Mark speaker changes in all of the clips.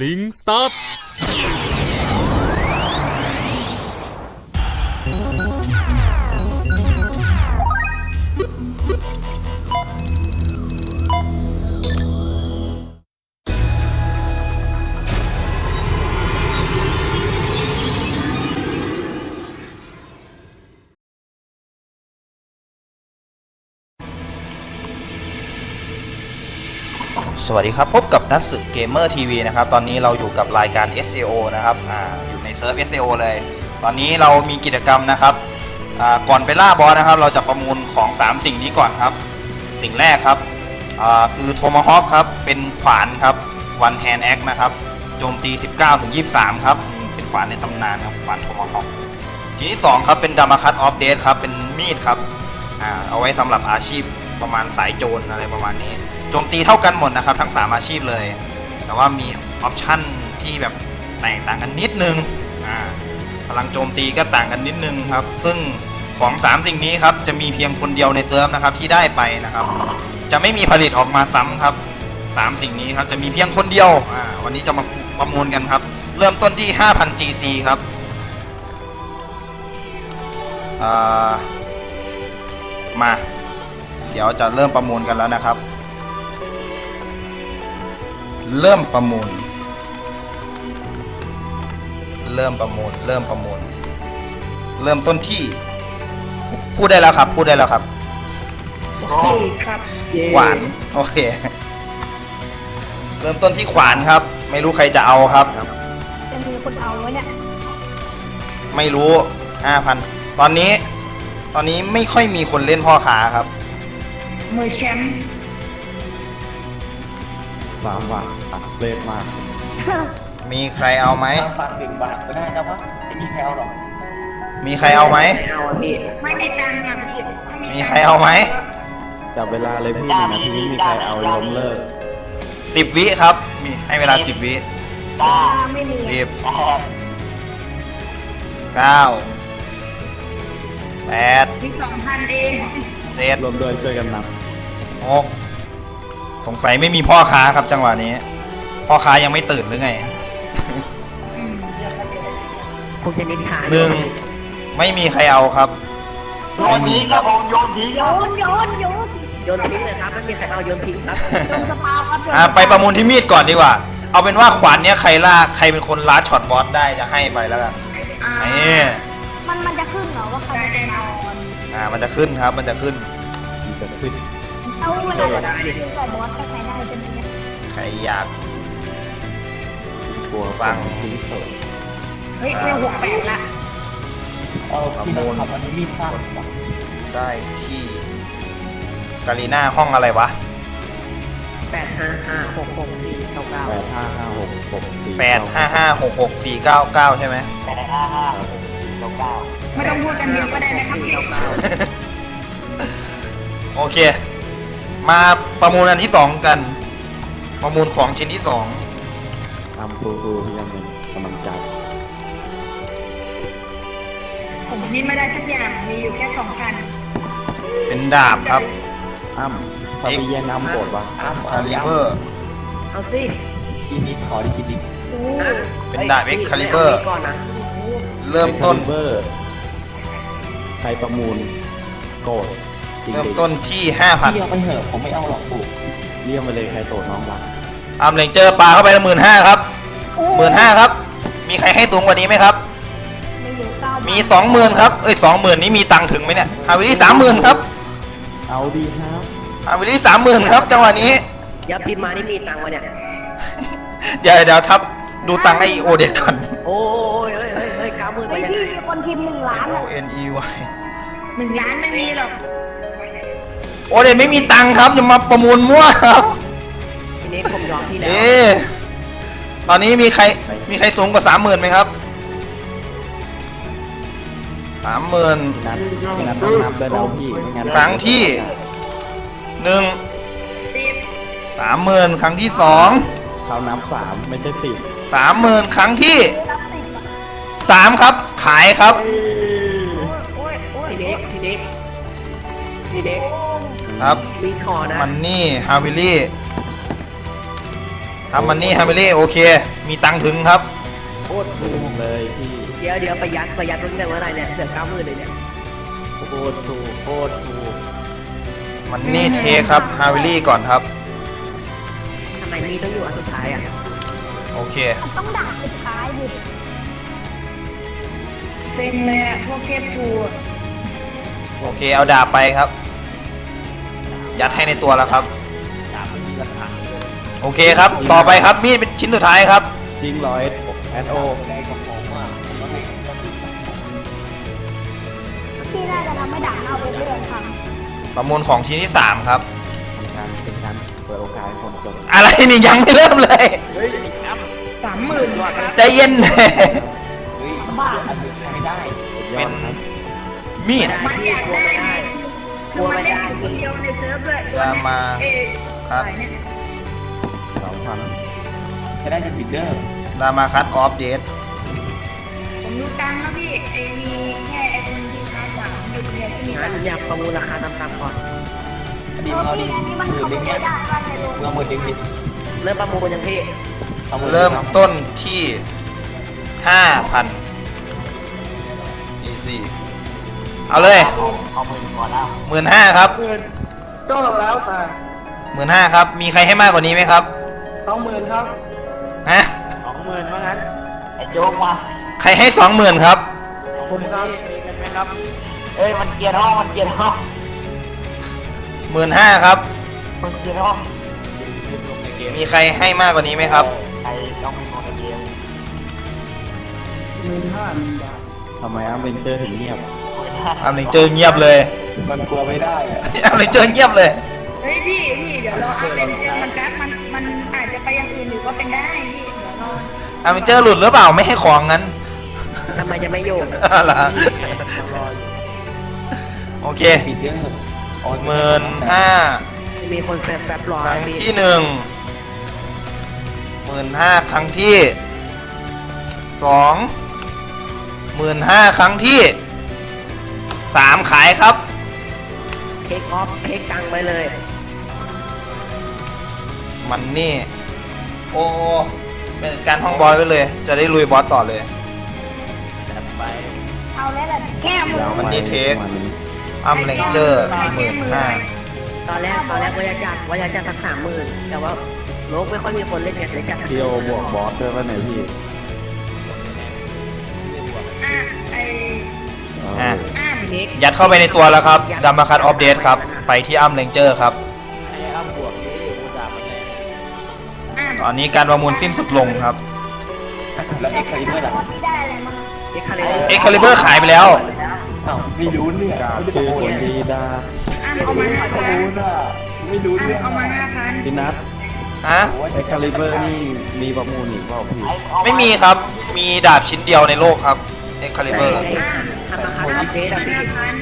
Speaker 1: ลิงสตาร์
Speaker 2: วัสดีครับ พบกับนัทสึเกมเมอร์ทีวีนะครับ ตอนนี้เราอยู่กับรายการ SEO นะครับออยู่ในเซิร์ฟ SEO เลย ตอนนี้เรามีกิจกรรมนะครับก่อนไปล่าบอสนะครับ เราจะประมูลของ 3 สิ่งนี้ก่อนครับ สิ่งแรกครับคือโทมาฮอคครับ เป็นขวานครับ one hand axe นะครับโจมตี 19ถึง23 ครับอืมเป็นขวานในตำนานครับขวานโทมาฮอคชิ้นที่ 2 ครับเป็นดามาคัตออฟเดทครับเป็นมีดครับเอาไว้สำหรับอาชีพประมาณสายโจรอะไรประมาณนี้ โจมตีเท่ากันหมดนะครับ ทั้ง 3 อาชีพเลย แต่ว่ามีออปชั่นที่แบบแตกต่างกันนิดนึงอ่าพลังโจมตีก็ต่างกันนิดนึงครับ ซึ่งของ 3 สิ่งนี้ครับจะมีเพียงคนเดียวในเซิร์ฟนะครับที่ได้ไปนะครับ จะไม่มีผลิตออกมาซ้ำครับ 3 สิ่งนี้ครับจะมีเพียงคนเดียวอ่าวันนี้จะมาประมูลกันครับ เริ่มต้นที่ 5,000 GC ครับมา เดี๋ยวจะเริ่มประมูลกันแล้วนะครับ เริ่มประมูล เริ่มประมูล เริ่มประมูล เริ่มต้นที่ พูดได้แล้วครับ พูดได้แล้วครับ
Speaker 3: ครับ
Speaker 2: ขวาน โอเค เริ่มต้นที่ขวานครับ ไม่รู้ใครจะเอาครับ
Speaker 3: จะมีคนเอาไว้เนี่ย
Speaker 2: ไม่รู้ห้าพันตอนนี้ ตอนนี้ไม่ค่อยมีคนเล่นพ่อค้าครับ
Speaker 3: มือแชมป์
Speaker 4: สามบาทตัดเลทมาก
Speaker 2: มีใครเอาไหม
Speaker 5: ฝากหนึ่งบาทก็ได้นะว่าไม่มีใครเอาหรอก
Speaker 2: มีใครเอาไหม
Speaker 3: เอาพี่ไม่มีตังค์อะพี่ถ้า
Speaker 2: มีใครเอาไหม
Speaker 4: จับเวลาเลยพี่หนึ่งนาทีไม่มีใครเอาล้มเลิก
Speaker 2: สิบวิครับ มีให้เวลาสิบวิ
Speaker 5: ได้
Speaker 3: ไม่มี
Speaker 2: สิบ
Speaker 5: ได้
Speaker 2: เก้าแปด
Speaker 3: มีสองพันเอง
Speaker 2: เจ็ด
Speaker 4: รวมด้วยช่วยกันนับ
Speaker 2: หก สงสัยไม่มีพ่อค้าครับจังหวะนี้ พ่อค้ายังไม่ตื่นหรือไง
Speaker 3: คงจะนินทา
Speaker 2: หนึ่งไม่มีใครเอาครับ
Speaker 5: โยนทิ้งครับผมโยนทิ้ง
Speaker 3: โยนโยนโยนโยนทิ้งเลยครับไม่มีใครเอาโยนทิ้งครับโยนสปาครับโยน
Speaker 2: อ่าไปประมูลที่มีดก่อนดีกว่า เอาเป็นว่าขวานเนี้ยใครล่าใครเป็นคนล่าช็อตบอสได้จะให้ไปแล้วกัน
Speaker 3: อ่า
Speaker 2: นี่
Speaker 3: มันมันจะขึ้นเหรอว่าใครจะได้นอน
Speaker 2: อ่ามันจะขึ้นครับ มันจะขึ้น
Speaker 4: มันจะขึ้น
Speaker 3: เอาเวลาจะได้ต่อบอสก็ใช้ได้ใช่ไหมเนี่ย
Speaker 2: ใครอยาก
Speaker 4: กลัว
Speaker 2: ฟัง
Speaker 4: ทิ้งเถิด
Speaker 3: เฮ้ยเร็วหกแปดละ
Speaker 5: เอาที่เราทำวันนี้มีดสั้น
Speaker 2: ได้ที่กาลีน่าห้องอะไรวะ
Speaker 3: แปดห้าห้าหกหกสี่เก้าเก้า
Speaker 4: แปดห้าห้าหกหกสี่
Speaker 2: แปดห้าห้าหกหกสี่เก้าเก้าใช่ไหม
Speaker 5: แปดห้าห้าหกเก้าเก้า
Speaker 3: ไม่ต้องพูดกันเยอะก็ได้นะครับพี่
Speaker 2: โอเค มาประมูลอันที่สองกัน ประมูลของชิ้นที่สอง
Speaker 4: ทำครูครูพี่ยังเป็นกำลังใจ
Speaker 3: ผมนี่ไม่ได้สักอย่าง มีอยู่แค่สองพัน
Speaker 2: เป็นดาบครับ
Speaker 4: อ้ำถ้าพี่แย่งน้ำโกรธวะ
Speaker 2: คาลิเบอร์
Speaker 3: เอาสิ
Speaker 5: ทีนิดขอดีทีนิด
Speaker 3: โอ้
Speaker 2: เป็นดาบเอ็กคาลิเบอร์
Speaker 3: ก่อนนะ
Speaker 2: เริ่มต้น
Speaker 4: เบอร์ใครประมูลโกรธจริงๆ
Speaker 2: เริ่มต้นที่ห้าพัน
Speaker 5: พี่เอาไปเถอะผมไม่เอาหรอกปู่
Speaker 4: เรียกมาเลยใครโกรธน้องรัก
Speaker 2: อาร์มเลงเจอร์ปลาเข้าไปละหมื่นห้าครับหมื่นห้าครับ มีใครให้สูงกว่านี้ไหมครับ
Speaker 3: ไม่อยู่เก้า
Speaker 2: มีสองหมื่นครับเอ้ยสองหมื่นนี้มีตังค์ถึงไหมเนี่ยฮาวิลี่สามหมื่นครับ
Speaker 4: เอาดีครับ
Speaker 2: ฮาวิลี่สามหมื่นครับ จังหวะนี้
Speaker 6: ยับพิมพ์มานี่มีตังค์วะเนี่ย
Speaker 2: เดี๋ยวเดี๋ยวทับดูตังค์ไอโอเด็ดก่อน
Speaker 6: โอ้ยเฮ้ยเฮ้ยเฮ้ยเก้าหมื่นไป
Speaker 3: ไอ้
Speaker 6: ยัง
Speaker 3: พี่
Speaker 6: ไง
Speaker 3: มีคนพิมพ์หนึ่งล้าน
Speaker 2: O
Speaker 3: อะ
Speaker 2: N E Y
Speaker 3: หนึ่งล้านไม่มีหรอก
Speaker 2: โอเด็ดไม่มีตังค์ครับจะมาประมูลมั่วครับ
Speaker 6: ทีนี้ผมยอมพี่แล้ว
Speaker 2: เอ๊ะตอนนี้มีใครมีใครสูงกว่าสามหมื่นไหมครับสามหมื่น
Speaker 4: พี่นัทพี่นัทต้องนับด้วยแล้วพี่ไม่งั้น
Speaker 2: ครั้งที่ หนึ่ง
Speaker 3: สิบ
Speaker 2: สามหมื่นครั้งที่สอง
Speaker 4: เขานับสามไม่ใช่สิบ
Speaker 2: สามหมื่นครั้งที่
Speaker 3: รับสิบอะ
Speaker 2: สามครับ ขายครับ
Speaker 3: โอ้ยโอ้ย
Speaker 6: ทีนี้ทีนี้ทีนี้
Speaker 2: ครับ
Speaker 6: มีคอนะ
Speaker 2: มันนี่ฮาวิลี่ทำมันนี่ฮามิลี่โอเค มีตังค์ถึงครับ
Speaker 4: โคตรถูกเลยพี่
Speaker 6: เดี๋ยวเดี๋ยวประหยัดประหยัดตั้งแต่เมื่อไหรเนี่ยเดือดเก้าหมื่นเลยเนี่ย
Speaker 4: โคตรถูกโคตรถูก
Speaker 2: มันนี่เทครับฮามิลี่ก่อนครับ
Speaker 6: ทำไมมีต้องอยู่อันสุดท้ายอะ
Speaker 2: โอเค
Speaker 7: ต้องด่าสุดท้ายดิ
Speaker 3: เซ็งเลยอะพวกเทพทู
Speaker 2: โอเคเอาดาบไปครับ ยัดให้ในตัวแล้วครับโอเคครับ ต่อไปครับมีดเป็นชิ้นสุดท้ายครับ
Speaker 4: จริงร้อยแอดโอ
Speaker 7: พี่น่าจะทำไม่ด่าเอาไปเรื่อยค่ะ
Speaker 2: ประมูลของชิ้นที่สามครับ
Speaker 4: เป็นการเป็นการเปิดโอกาสให้คนจน
Speaker 2: อะไรนี่ยังไม่เริ่มเลย
Speaker 3: สามหมื่นกว่าครับ
Speaker 2: ใจเย็น
Speaker 5: เฮ้ยบ้าอันนี้ใช้ไม่ได้
Speaker 4: ยอดครับ
Speaker 2: มีด
Speaker 3: มันอยากได้ไง คือมันเล่นคนเดียวในเซิร์ฟเลยตาเนี้ย
Speaker 2: มาครับ
Speaker 4: สองพัน
Speaker 5: จะได้เป็นบิดเดอร์
Speaker 2: รามาคัตออฟเดต
Speaker 3: ผมดูตังค์แล้วพี่ไอมีแค่ไอคนที่ค้าสามหยุดเนี่ยที่มี
Speaker 6: งั้นอยากประมูลราคาต่ำๆก่อน
Speaker 5: อันนี้
Speaker 7: เอา
Speaker 5: ดิ
Speaker 7: พี่อันนี้มัน
Speaker 5: หมื่น
Speaker 7: เขา
Speaker 5: หนึ่
Speaker 7: ไม่
Speaker 5: งเนี่ย
Speaker 7: ได้ว่าในโรง
Speaker 5: เรามื่นหนึ่งดิ
Speaker 6: เริ่มประมูลยังพี่
Speaker 2: เริ่มต้นที่ห้าพัน easy เอาเลย
Speaker 5: เอาหมื่นก่อนแล้ว
Speaker 2: หมื่นห้าครับ
Speaker 6: ก็แล้วแต่
Speaker 2: หมื่นห้าครับ มีใครให้มากกว่านี้ไหมครับ
Speaker 6: สองหมื่นครับ
Speaker 2: ฮะ
Speaker 5: สองหมื่นว่างั้นไอ้โจ๊กมา
Speaker 2: ใครให้สองหมื่นครับ
Speaker 5: ผมครับมีกันไหมครับ เอ้ยมันเกียร์ห้องมันเกียร์ห้อง
Speaker 2: หมื่นห้าครับ
Speaker 5: มันเกียร์ห้อง
Speaker 2: มีใครให้มากกว่านี้ไหมครับ
Speaker 5: ใครต้องเป็นคนในเกม
Speaker 4: ทำไมอัมเบนเจอร์ถึงเงียบ
Speaker 2: อัมเลนเจอเงียบเลย
Speaker 5: มันกลัวไม่ได้อะ
Speaker 2: อัมเลนเจอเงียบเลย
Speaker 3: เฮ้ยพี่พี่เดี๋ยวเราเอาเล่นเล่นมันกักมันมันอาจจะไปอย่างอื่นหรือก็เป็นได้พี่เดี๋ยวรอ
Speaker 2: อัมเลนเจอหลุดหรือเปล่าไม่ให้ของงั้น
Speaker 6: ทำไมจะไม่อยู่
Speaker 2: อะไรอโอเค
Speaker 5: บิดเดอร์โอ้ย
Speaker 2: หมื่นห้า
Speaker 6: มีคนแฟบๆรอ
Speaker 2: ครั้ง
Speaker 6: พี่
Speaker 2: ที่หนึ่งหมื่นห้าครั้งที่สองหมื่นห้าครั้งที่ สามขายครับ
Speaker 6: เค้กออฟเค้กตังไปเลย
Speaker 2: มันนี่ โอ้เป็นการห้องบอสไปเลย จะได้ลุยบอสต่อเลย
Speaker 7: เอาแล้วแหละแก้มือ
Speaker 2: มันนี่เทค
Speaker 4: วันนี้
Speaker 2: อัมเลนเจอร์หมื่นห้า
Speaker 6: ตอนแรกตอนแรกว่าจะจัดว่าจะจัดสักสามหมื่นแต่ว่าโลกไม่ค่อยมีคนเล่นเนี่ยเลยจัดสัก
Speaker 4: พี่โอบวกบอสด้วยป่ะเนี่ยพี่
Speaker 2: ยัดเข้าไปในตัวแล้วครับดัมมาคัตออฟเดตครับ ไปที่อัมเลนเจอร์ครับ
Speaker 3: อะ
Speaker 2: ตอนนี้การประมูลสิ้นสุดลงครับ
Speaker 5: แล้วเอ็กซ์คาลิเบอร์ล่ะ
Speaker 7: ที่ได้อะไรมา
Speaker 6: เอ็กคาเล
Speaker 2: เอ็กคาลิเบอร์ขายไปแล้ว
Speaker 5: อ้าวไม่รู้เนี่ย
Speaker 4: กา
Speaker 5: ไม่
Speaker 4: ชื่อ
Speaker 5: รู้
Speaker 4: คน
Speaker 5: เนี่ย
Speaker 4: ดีดา
Speaker 3: อะเอามาห้าพัน
Speaker 5: รู้น่ะไม่รู้
Speaker 3: อะ
Speaker 5: เรื่อง
Speaker 3: เอามาห้าพัน
Speaker 4: พี่นัท
Speaker 2: ฮะ
Speaker 4: ไอ้คาลิเบอร์นี่มีประมูลอีกเปล่าพี่
Speaker 2: ไม่มีครับ มีดาบชิ้นเดียวในโลกครับ เอ็กคาลิเบอร์
Speaker 6: ทำมาคัดอัปเดตอะพี่
Speaker 3: ห้าพัน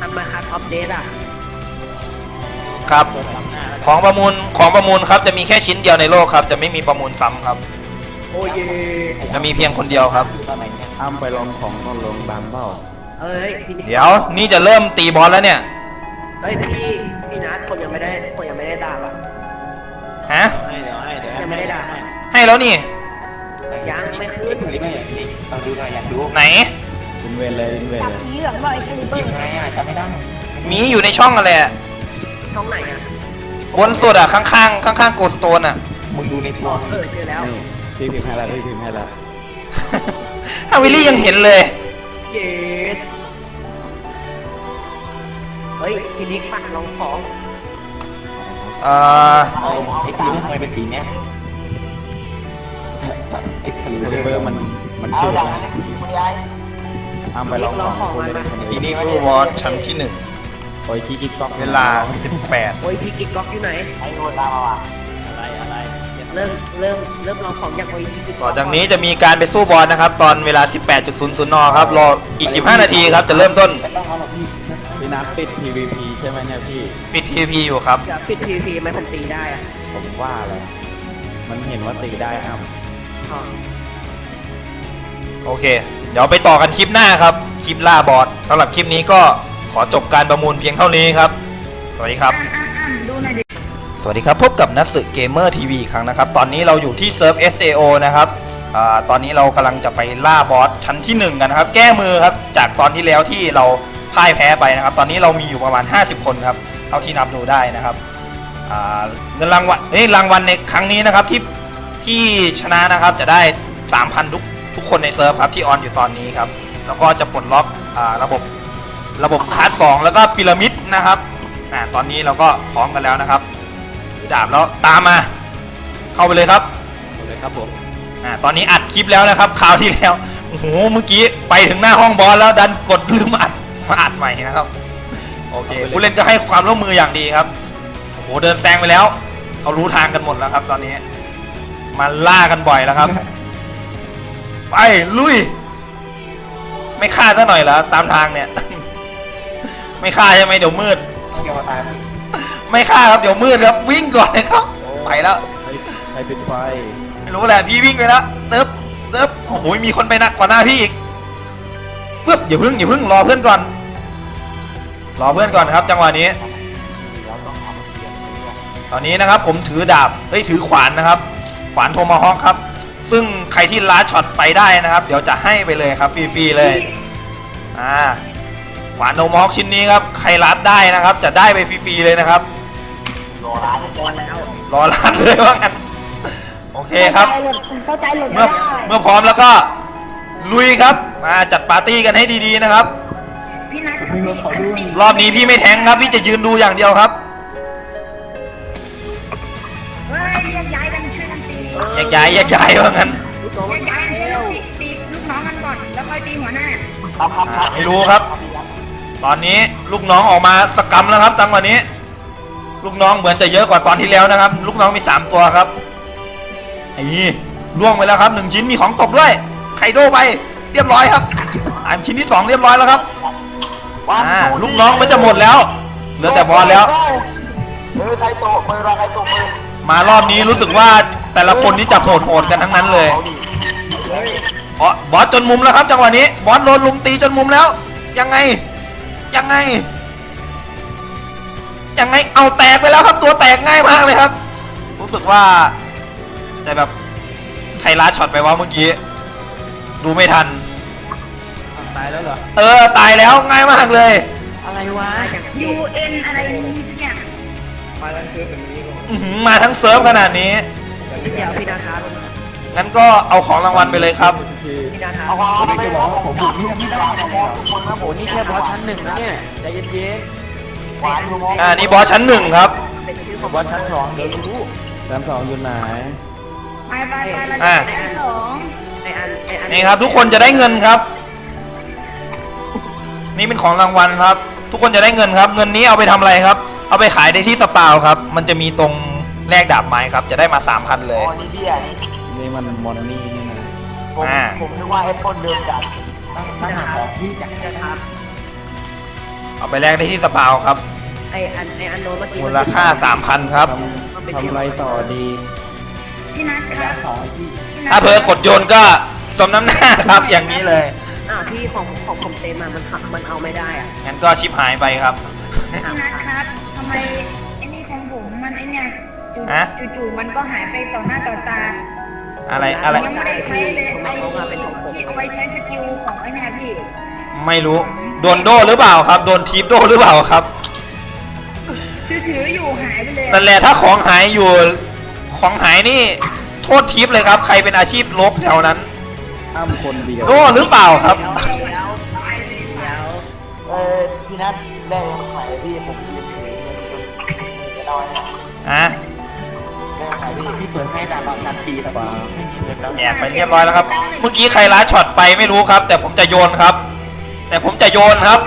Speaker 6: ทำมาคัดอัปเดตอะ
Speaker 2: ครับ ของประมูลของประมูลครับจะมีแค่ชิ้นเดียวในโลกครับ จะไม่มีประมูลซ้ำครับ
Speaker 6: โอ้ย
Speaker 2: จะมีเพียงคนเดียวครับ
Speaker 5: ตอนไหนเนี่ย
Speaker 4: อ้ำไปลองของตอนลงดันเปล่า
Speaker 6: เอ้ยพี่นิก
Speaker 2: เดี๋ยวนี่จะเริ่มตีบอลแล้วเนี่ย
Speaker 6: เฮ้ยพี่พี่นัทผมยังไม่ได้ผมยังไม่ได้ด่าอะ
Speaker 2: ฮะ
Speaker 6: ยังไม่ได้ด่า
Speaker 2: ให้แล้วนี่
Speaker 6: ยังไม่ขึ้
Speaker 5: เอ็
Speaker 6: น
Speaker 5: กซ์คาลิเบอร์อย่างนี้เอาดูหน่อยอยากดู
Speaker 2: ไหน
Speaker 4: อินเวนเลยอินเวน
Speaker 7: จับ
Speaker 4: เลย
Speaker 7: สีเหลืองบ่อยคาลิเบอ
Speaker 5: ยิ
Speaker 7: ร์
Speaker 5: งไงอะจำไม่ได้
Speaker 2: มีอยู่ในช่องอะไรอะ
Speaker 6: ช่องไหนอะ
Speaker 2: บนสุดอะข้างๆข้างๆโกสโตนอะ
Speaker 5: มึงดูในตัว
Speaker 6: เออเจอแล้ว
Speaker 4: นี่พี่พิมพ์ให้แล้วพี่พิมพ์ให้แล้ว
Speaker 2: ฮาวิลลี่ยังเห็นเลย
Speaker 6: เย็ดเฮ้ยพี่นิกปั่นลองของ
Speaker 2: เอ่อ
Speaker 5: เอาเอ็กซ์คาลิเบอร์ทำไมเป็นสีเนี้ยเอ็กซ์คาลิ
Speaker 4: คา
Speaker 5: เบอ
Speaker 4: ลิเบอ
Speaker 5: ร์
Speaker 4: ร์มันมัน
Speaker 5: เอา
Speaker 4: ชื่อ
Speaker 5: อย่าง
Speaker 4: อะไร
Speaker 5: นั้นคุณยาย
Speaker 4: อ้ำไปลองของคนเล่นคน
Speaker 2: ที
Speaker 4: นี้
Speaker 2: นี้สู้บอสชั้นที่หนึ่ง
Speaker 4: โอ้ยขี้กิ๊กก๊อก
Speaker 2: เวลา 18
Speaker 6: โอ้ยพี่กิ๊กก๊อกอยู่ไหน
Speaker 5: ไอ้โนตามมาว่ะ
Speaker 6: เริ่มเริ่มเริ่มลองของจากโอ้ยพี่กิ๊ก
Speaker 2: ต่อจากนี้จะมีการไปสู้บอลนะครับ ตอนเวลา 18.00นครับ รออีก 15 นาทีครับ จะเริ่มต้น
Speaker 5: ไม่ต้องเอาหรอกพี่
Speaker 4: พี่นัทปิด PVP ใช่ไหมเนี่ยพี่
Speaker 2: ปิด PVP อยู่ครับ
Speaker 6: จะปิดทีซีไหมผมตีได้อะ
Speaker 4: ผมว่าเลยมันเห็นว่าตีได้อ้ำ
Speaker 6: อ๋อ
Speaker 2: โอเคเดี๋ยวไปต่อกันคลิปหน้าครับ คลิปล่าบอสสำหรับคลิปนี้ก็ขอจบการประมูลเพียงเท่านี้ครับ สวัสดีครับ
Speaker 3: อะอะอะดูหน่อยดิ
Speaker 2: วัสดีครับ พบกับนัทสึเกมเมอร์ทีวีครั้งนะครับ ตอนนี้เราอยู่ที่เซิร์ฟ SAO นะครับอาตอนนี้เรากำลังจะไปล่าบอสชั้นที่ 1 กันนะครับ แก้มือครับ จากตอนที่แล้วที่เราพ่ายแพ้ไปนะครับ ตอนนี้เรามีอยู่ประมาณ 50 คนครับ เท่าที่นับดูได้นะครับอ่าเงินรางวัลเฮ้ยรางวัลในครั้งนี้นะครับที่ที่ชนะนะครับจะได้ 3,000 ทุก ทุกคนในเซิร์ฟครับที่ออนอยู่ตอนนี้ครับ แล้วก็จะปลดล็อกอาระบบระบบคลาสสองแล้วก็พีระมิดนะครับอ่าตอนนี้เราก็พร้อมกันแล้วนะครับถือดาบแล้วตามมา เข้าไปเลยครับ
Speaker 4: หมดเลยครับผม
Speaker 2: อ่าตอนนี้อัดคลิปแล้วนะครับคราวที่แล้วโอ้โหเมื่อกี้ไปถึงหน้าห้องบอสแล้วดันกดลืมอัดมาอัดใหม่นะครับโอเคผู้เล่นก็ให้ความร่วมมืออย่างดีครับโอ้โหเดินแซงไปแล้วเขารู้ทางกันหมดแล้วครับ ตอนนี้ มาล่ากันบ่อยแล้วครับ ไป ลุย ไม่ฆ่าซะหน่อยเหรอ ตามทางเนี่ย ไม่ฆ่าใช่ไหมเดี๋ยวมืด
Speaker 5: เกี่ยวตาย
Speaker 2: ไม่ฆ่าครับเดี๋ยวมืดครับ วิ่งก่อนเลยครับ ไปแล้ว
Speaker 4: ใครใครเป็นไฟ
Speaker 2: ไม่รู้แหละพี่วิ่งไปแล้วเติบเติบโอ้โหมีคนไปหนักกว่าหน้าพี่อีกปึ๊บอย่าพึ่งอย่าพึ่งรอเพื่อนก่อน รอเพื่อนก่อนครับ จังหวะนี้ตอนนี้นะครับ ผมถือดาบเอ้ยถือขวานนะครับ ขวานโทมาฮอกครับ ซึ่งใครที่ล้าช็อตไปได้นะครับ เดี๋ยวจะให้ไปเลยครับฟรีๆเลยอ่าขวานโทมาฮอกชิ้นนี้ครับใครลัดได้นะครับ จะได้ไปฟรีๆเลยนะครับ
Speaker 6: บอลแล้ว
Speaker 2: รอลัดเลยว่างั้นโอเคครับ
Speaker 7: เข้าใจหลุดเข้าใจหลุด
Speaker 2: เมื่
Speaker 7: ไม่
Speaker 2: อ
Speaker 7: ได้
Speaker 2: เมื่อพร้อมแล้วก็ลุยครับ มาจัดปาร์ตี้กันให้ดีๆนะครับ
Speaker 3: พี่นัท
Speaker 2: รอบนี้พี่ไม่แทงครับ พี่จะยืนดูอย่างเดียวครับ
Speaker 3: แยกย้าย
Speaker 2: แยกย้ายว่างั้น
Speaker 6: ลูกน้อง
Speaker 3: แย
Speaker 6: มัน
Speaker 3: กย้าย
Speaker 6: มา
Speaker 3: กันช่วย
Speaker 6: แล้
Speaker 3: กั
Speaker 6: วน
Speaker 3: ตีตีลูกน้องกันก่อน แล้วค่อยตีหัวหน้า
Speaker 5: ครับครับค
Speaker 2: อ่า
Speaker 5: รับ
Speaker 2: ไม่รู้ครับ ตอนนี้ลูกน้องออกมาสกรรมแล้วครับตังวันนี้ ลูกน้องเหมือนจะเยอะกว่าตอนที่แล้วนะครับ ลูกน้องมีสามตัวครับไอ้นี่ล่วงไปแล้วครับหนึ่งชิ้นมีของตกด้วยไคโดไป เรียบร้อยครับอ่านชิ้นที่สองเรียบร้อยแล้วครับ
Speaker 5: วัน
Speaker 2: อ่า
Speaker 5: ดู
Speaker 2: ลูกน้องมันจะหมดแล้วเหลือแต่บอลแล้ว
Speaker 5: เออใครโตกมือรอใครโตกมือ
Speaker 2: มารอบนี้รู้สึกว่าแต่ละคนนี่จะโหดๆกันทั้งนั้นเลย
Speaker 5: อาดิเฮ้ย
Speaker 2: บอสบอสจนมุมแล้วครับจังหวะนี้ บอสโดนลุมตีจนมุมแล้ว ยังไง ยังไง ยังไง เอาแตกไปแล้วครับตัวแตกง่ายมากเลยครับ รู้สึกว่าแต่แบบใครล้าช็อตไปว่าเมื่อกี้ ดูไม่ทัน
Speaker 4: ตายแล้วเหรอ
Speaker 2: เออ ตายแล้วง่ายมากเลย
Speaker 6: อะไรวะ
Speaker 3: U N อะไรนี้สักอย่าง
Speaker 2: อื้ อหือมาทั้งเซิร์ฟขนาดนี้
Speaker 6: เดี๋ยวพี่นาทา
Speaker 2: งั้นก็เอาของรางวัลไปเลยครับ
Speaker 6: พี่นาทา
Speaker 5: เอาความไม่ได้บอกผมผมนี่ไม่ได้นะบอสทุกคนนะผมนี่แค่บอสชั้นหนึ่งนะเนี่ยใจเย็นๆหวานดูมอง
Speaker 2: อ่านี่บอสชั้นหนึ่งครับ
Speaker 6: เป็นชื่อของ
Speaker 5: บอสชั้นสองเดี๋ยวรู้
Speaker 4: ชั้นสองอยู่ไหน
Speaker 3: ไปไปไปเรา
Speaker 2: อะ
Speaker 3: จะได้สอง
Speaker 6: ในอันในอัน
Speaker 2: นี่ครับทุกคนจะได้เงินครับ นี่เป็นของรางวัลครับ ทุกคนจะได้เงินครับ เงินนี้เอาไปทำอะไรครับ เอาไปขายได้ที่สปาวครับ มันจะมีตรงแลกดาบไม้ครับ จะได้มาสามพันเล
Speaker 5: อ๋
Speaker 2: ย
Speaker 5: อนี่พี่อะนี่
Speaker 4: นี่มันมอนนี่นี่นะ
Speaker 5: ผม
Speaker 2: อ่า
Speaker 5: ผมนึกว่าไอ้ต้นเดิมจากตั้งหาของพี่จาก
Speaker 6: พี่นาทา
Speaker 2: เอาไปแลกได้ที่สปาวครับ
Speaker 6: ไออันไออันโน้นเมื่อกี้
Speaker 2: มูลค่าสามพันครับ
Speaker 4: ทำทำไรต่อดี
Speaker 3: พี่นัทครับพี่นัท
Speaker 2: ถ้าเพอกดโยนก็สมน้ำหน้าครับอย่างนี้เลย
Speaker 6: อ้าวที่ของของผมเต็มอะมันขับมันเอาไม่ได้อะ
Speaker 2: งั้นก็ชิปหายไปครับ
Speaker 3: พี่นัทครับทำไมไอ้นี่ของผมมันไอ้เนี่ยจู่
Speaker 2: ฮะ
Speaker 3: จู่ๆมันก็หายไปต่อหน้าต่อตา
Speaker 2: อะไรอะไร
Speaker 3: ยังไม่ได้ใช้เลยไอ้ที่เอาไว้ใช้สกิลของไอ้เนี่ยพี่
Speaker 2: ไม่รู้ โดนโดหรือเปล่าครับ โดนทีปโดหรือเปล่าครับ
Speaker 3: ถือถืออยู่หายไปเลย
Speaker 2: นั่นแหละถ้าของหายอยู่ของหายนี่ โทษทิปเลยครับ ใครเป็นอาชีพลกแถวนั้น
Speaker 4: อ้ามคนเดียว
Speaker 2: โดหรือเปล่าครับ
Speaker 6: เดี๋ยว
Speaker 5: ออพี่นัทได้ยังไงพี่ผมยืนอยู่จะน้อยนะ
Speaker 2: อะ
Speaker 5: ได้ยังไงพี่
Speaker 4: ที่เปิดให้ดาบทันทีแต่ว่า
Speaker 2: แอบไปเรียบร้อยแล้วครับ เมื่อกี้ใครล้าช็อตไปไม่รู้ครับ แต่ผมจะโยนครับ แต่ผมจะโยนครับ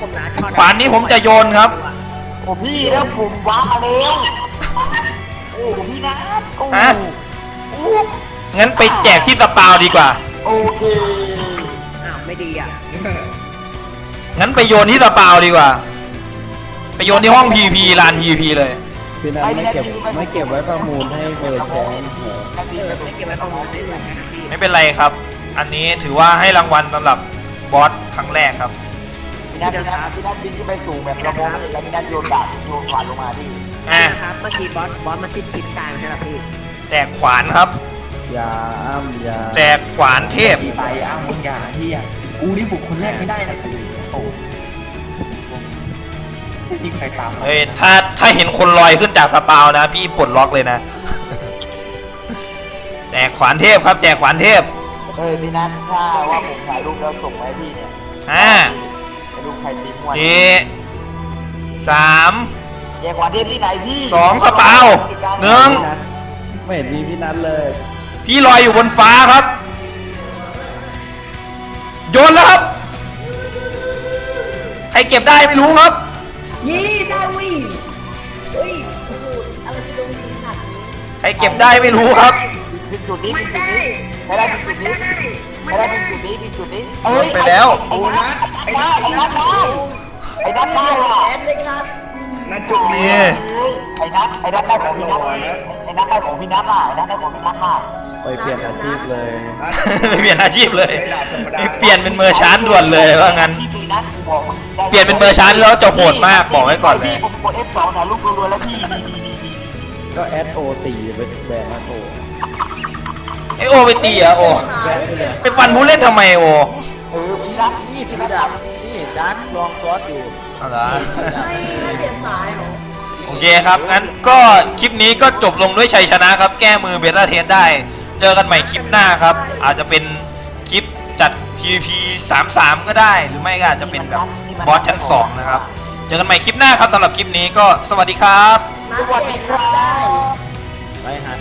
Speaker 6: ผมร้านทอด
Speaker 2: ขวานนี้ผมจะโยนครับ
Speaker 5: ผมพี่แล้วผมว้ามาแล้วโอ้พี่นัทโอ้
Speaker 2: ฮะงั้นไปแจกที่สปาวดีกว่า
Speaker 5: โอเค
Speaker 6: อ้าวไม่ดีอะ
Speaker 2: งั้นไปโยนที่สปาวดีกว่า ไปโยนที่ห้อง PVP ลาน PVP เลย
Speaker 4: พี่นัทไม่เก็บไม่เก็บไว้ประมูลให้เบอร์แชมป์เหรอ
Speaker 6: เออไม่เก็บไว้ของผมได้เลยนะพี่
Speaker 2: ไม่เป็นไรครับ อันนี้ถือว่าให้รางวัลสำหรับบอสครั้งแรกครับ
Speaker 5: พี่นัทพี่นัทพี่นัทบินขึ้นไปสูงแบบเรามองไม่เห็นแล้วพี่นัทโยนดาบโยนขวานลงมาพี่
Speaker 2: อะ
Speaker 6: นะครับเมื่อกี้บอสบอสมาติดติดกลางใช่ไหมพี่
Speaker 2: แจกขวานครับ
Speaker 4: อย่าอ้ำอย่า
Speaker 2: แจกขวานเทพ
Speaker 5: ไปอ้าวมึงอย่าที่อะกูนี่บุกคนแรกไม่ได้นะ โอ้ยิงใครตาม
Speaker 2: เฮ้ยถ้าถ้าเห็นคนลอยขึ้นจากสปาวนะ พี่ปลดล็อกเลยนะ แจกขวานเทพครับ แจกขวานเทพ
Speaker 5: เฮ้ยพี่นัทถ้าว่าผมถ่ายรูปแล้วส่งไว้พี่เนี่ย
Speaker 2: ห้า
Speaker 5: ไอ้รูปใครตีมวน
Speaker 2: สี่สาม
Speaker 5: แยกวันเทพที่ไหนพี่
Speaker 2: สองสปาวหนึ่ง
Speaker 4: พี่นัทไม่เห็นมีพี่นัทเลย
Speaker 2: พี่ลอยอยู่บนฟ้าครับ โยนแล้วครับ ใครเก็บได้ไม่รู้ครับ
Speaker 3: ยี่ดาวี
Speaker 7: เฮ้ยโอ้โหอะไรจะโดนยิงขนาดนี้
Speaker 2: ใครเก็บได้ไม่รู้ครับ
Speaker 5: พิมจุดนี้
Speaker 3: มั
Speaker 5: พิ
Speaker 3: น
Speaker 5: มจุด
Speaker 3: ได้
Speaker 5: นี้ไม่ได้พิมจุดนี้
Speaker 3: ได้
Speaker 5: ไม่ได้พิมจุดนี้พิมจุดนี้
Speaker 2: โดนไปแล้ว
Speaker 5: ไอ้นัทไอ้นัทไอ้นัทได้ไอ้นัทได้ว่ะ
Speaker 7: แอดเลยครับ
Speaker 5: นัทจุดนี้ไอ้นัทไอ้นัทได้ของพี่นัทไอ้นัทได้ของพี่นัทอะไอ้นัทได้ของพี่นัทอะ
Speaker 4: ไปเปลี่ยนอาชีพเลย
Speaker 2: ไม่เปลี่ยนอาชีพเลยไม่เปลี่ยนเป็นเมอร์ชานด่วนเลยว่างั้น
Speaker 5: พี่พี่นัทกูบอกมึงได้
Speaker 2: เปลี่ยนเป็นเมอร์ชานแล้วจะโหดมากบอกไว้ก่อนเลย
Speaker 5: พี่ผมกด F2 ถ่ายรูปรัวๆแล้วพี่นี่นี่นี่นี่
Speaker 4: ก็แอดโอตีไปแบนนะโอ
Speaker 2: ไอโอไปตีอะโอ
Speaker 4: แบนไปเลย
Speaker 2: ไปฟันผู้เล่นทำไมโอ
Speaker 5: เออพี่นัทนี่พี่นัทนี่ดักลองซอสอยู่
Speaker 2: อะไร
Speaker 7: ไม่ไม่เปลี่ยนสายเหรอ
Speaker 2: โอเคครับ งั้นก็คลิปนี้ก็จบลงด้วยชัยชนะครับ แก้มือเบต้าเทสได้ เจอกันใหม่คลิปหน้าครับ อาจจะเป็นคลิปจัด PVP 3-3 ก็ได้ หรือไม่ก็อาจจะเป็นแบบบอสชั้น2นะครับ เจอกันใหม่คลิปหน้าครับสำหรับคลิปนี้ก็สวัสดีครับ
Speaker 7: มาเปลี่ยนครับได้
Speaker 4: ไปหา